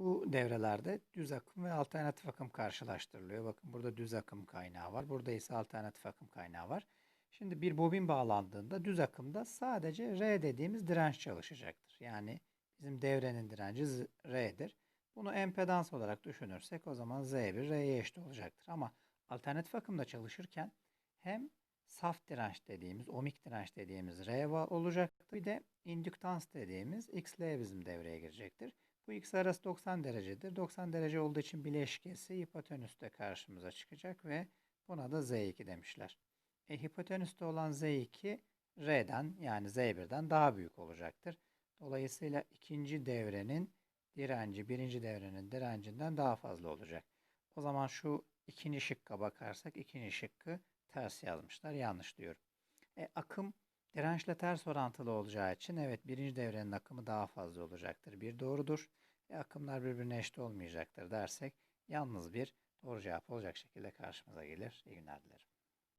Bu devrelerde düz akım ve alternatif akım karşılaştırılıyor. Bakın burada düz akım kaynağı var. Burada ise alternatif akım kaynağı var. Şimdi bir bobin bağlandığında düz akımda sadece R dediğimiz direnç çalışacaktır. Yani bizim devrenin direnci R'dir. Bunu empedans olarak düşünürsek o zaman Z1 R'ye eşit olacaktır. Ama alternatif akımda çalışırken hem saf direnç dediğimiz, ohmik direnç dediğimiz R va- olacaktır. Bir de indüktans dediğimiz XL bizim devreye girecektir. Bu x arası 90 derecedir. 90 derece olduğu için bileşkesi hipotenüste karşımıza çıkacak ve buna da Z2 demişler. E, hipotenüste olan Z2 R'den yani Z1'den daha büyük olacaktır. Dolayısıyla ikinci devrenin direnci birinci devrenin direncinden daha fazla olacak. O zaman şu ikinci şıkka bakarsak ikinci şıkkı ters yazmışlar. Yanlış diyorum. E, akım dirençle ters orantılı olacağı için evet birinci devrenin akımı daha fazla olacaktır. Bir doğrudur. E, akımlar birbirine eşit olmayacaktır dersek yalnız bir doğru cevap olacak şekilde karşımıza gelir. İyi günler dilerim.